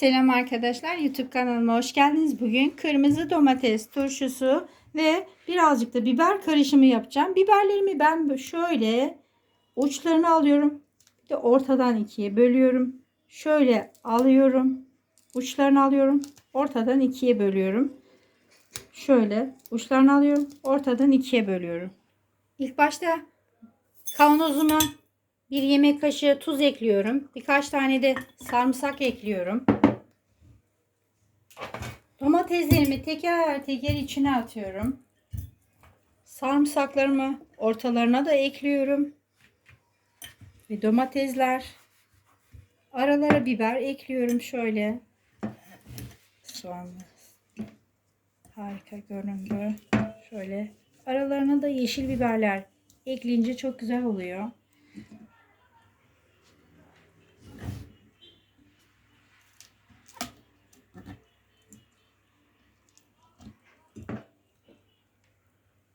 Selam arkadaşlar YouTube kanalıma hoş geldiniz. Bugün kırmızı domates turşusu ve birazcık da biber karışımı yapacağım. Biberlerimi ben şöyle uçlarını alıyorum. Bir de ortadan ikiye bölüyorum. Şöyle alıyorum. Uçlarını alıyorum. Ortadan ikiye bölüyorum. Şöyle uçlarını alıyorum. Ortadan ikiye bölüyorum. İlk başta kavanozuma bir yemek kaşığı tuz ekliyorum. Birkaç tane de sarımsak ekliyorum. Domateslerimi teker teker içine atıyorum. Sarımsaklarımı ortalarına da ekliyorum. Ve domatesler. Aralara biber ekliyorum şöyle. Soğanlı. Harika göründü. Şöyle. Aralarına da yeşil biberler ekleyince çok güzel oluyor.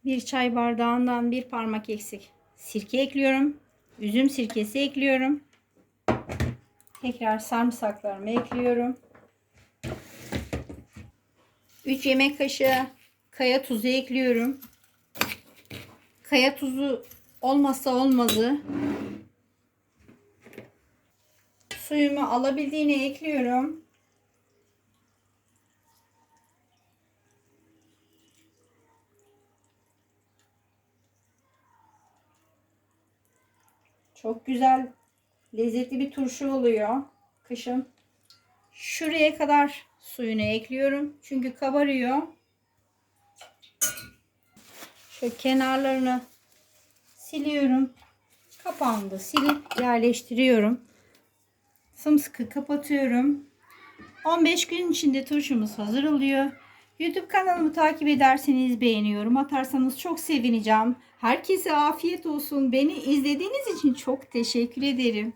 Bir çay bardağından bir parmak eksik sirke ekliyorum. Üzüm sirkesi ekliyorum. Tekrar sarımsaklarımı ekliyorum. 3 yemek kaşığı kaya tuzu ekliyorum. Kaya tuzu olmazsa olmazı. Suyumu alabildiğine ekliyorum. Çok güzel, lezzetli bir turşu oluyor kışın. Şuraya kadar suyunu ekliyorum. Çünkü kabarıyor. Şu kenarlarını siliyorum. Kapağını silip yerleştiriyorum. Sımsıkı kapatıyorum. 15 gün içinde turşumuz hazır oluyor. YouTube kanalımı takip ederseniz beğeniyorum. Atarsanız çok sevineceğim. Herkese afiyet olsun. Beni izlediğiniz için çok teşekkür ederim.